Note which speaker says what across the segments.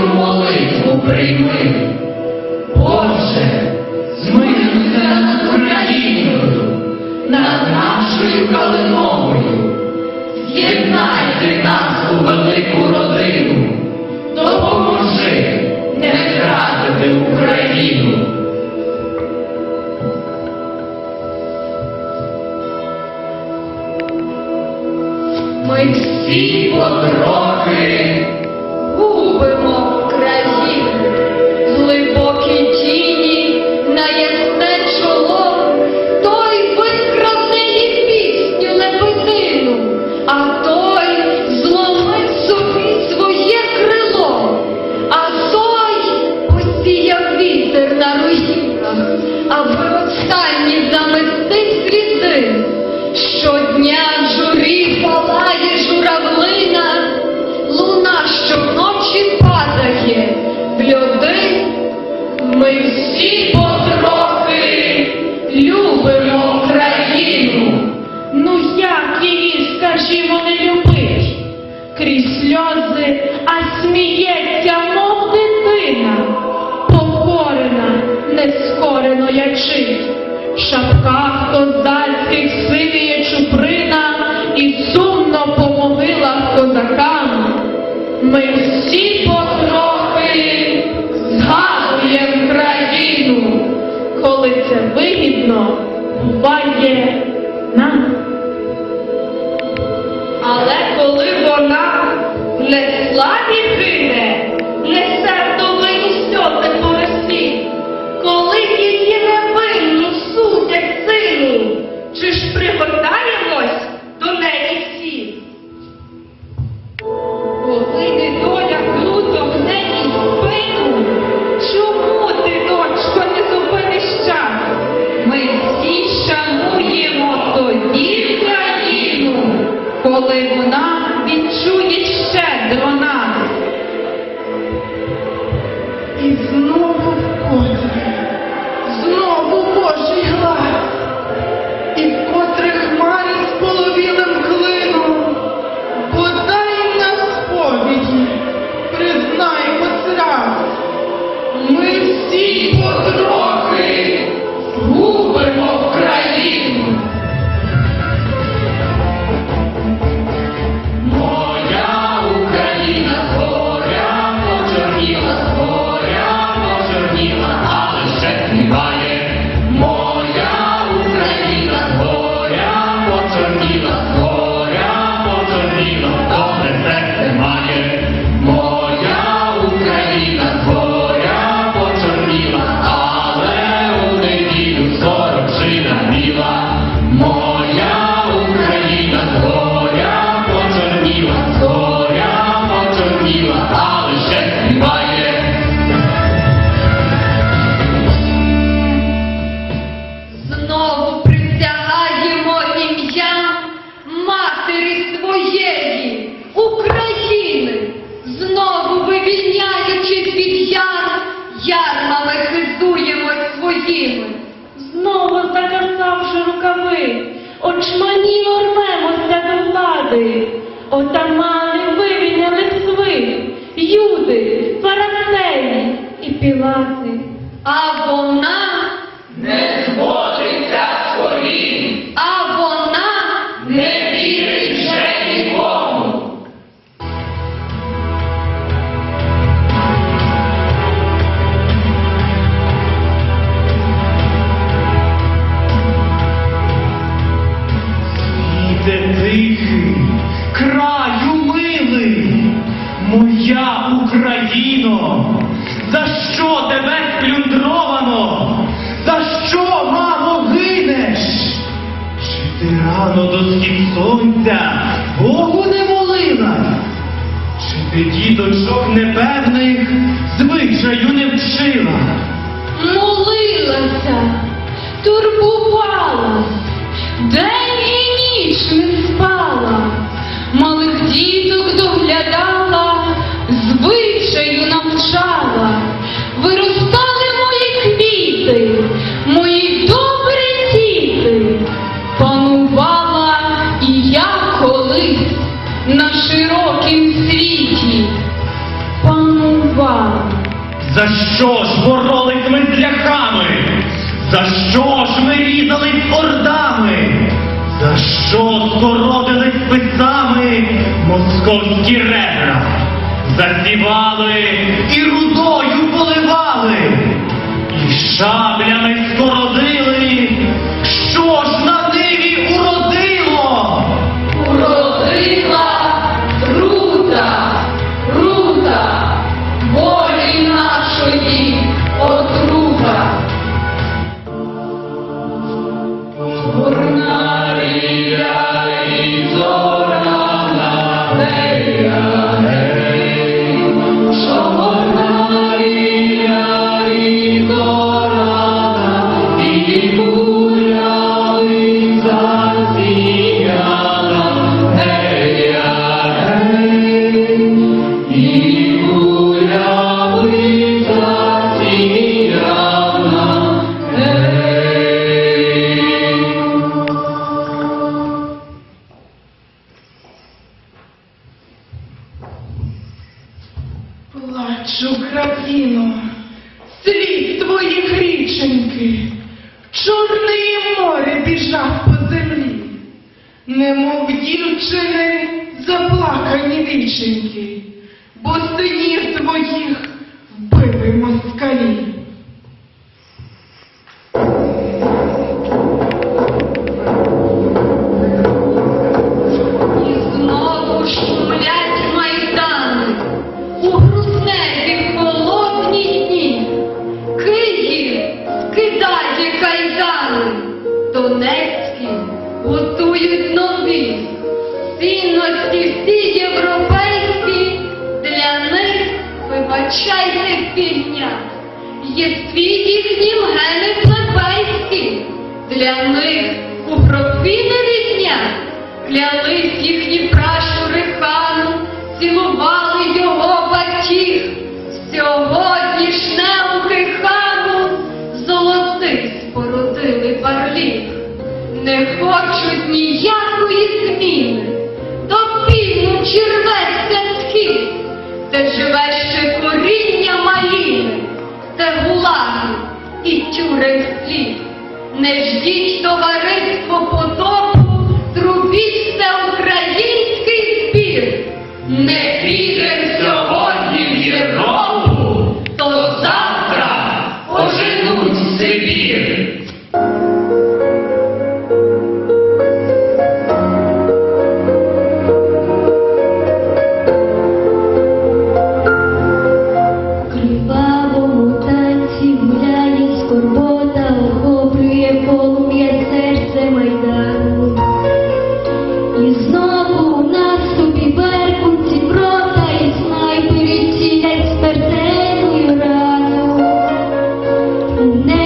Speaker 1: мою молитву прийми, Боже, змилися над Україною, над нашою калиновою, з'єднайте нас у велику родину, допоможи не втратити Україну. Ми всі
Speaker 2: подробні. отамани вивільняли свих, юди, фарасеї і пілати. А вона
Speaker 1: не зводиться з колін,
Speaker 2: а вона
Speaker 1: не вірить вже нікому.
Speaker 3: Іде тихий край. заплюндровано. За що, мамо, гинеш? Чи ти рано до схід сонця Богу не молила? Чи ти діточок непевних звичаю не вчила?
Speaker 2: Молилася, турбувалась.
Speaker 3: московські ребра засівали і рудою поливали, і шаблями
Speaker 4: скоро. дівчинки, бо синів твоїх
Speaker 1: Вибачайте півня, є світ їхнім гени плебейські, для них у проквітові дня клялись їхні пращури хану, цілували його батіг. Сьогодні ж неухи хану золотих спорудили барліг, не хочуть ніякої зміни, до півночі рветься схід, де живе ще пані і тюрем слів. Не ждіть товариство потопу, трубіть всеукраїнський збір. Не
Speaker 3: and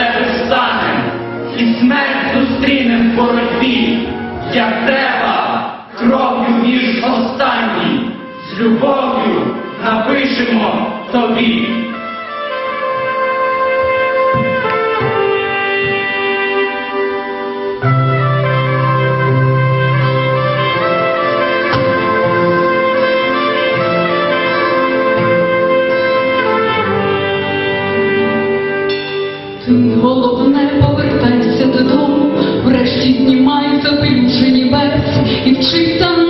Speaker 3: тебе встанем і смерть зустрінем в боротьбі, як треба кров'ю між останній, з любов'ю напишемо тобі. Головне, повертайся додому, врешті знімай запилюшені версії і вчися.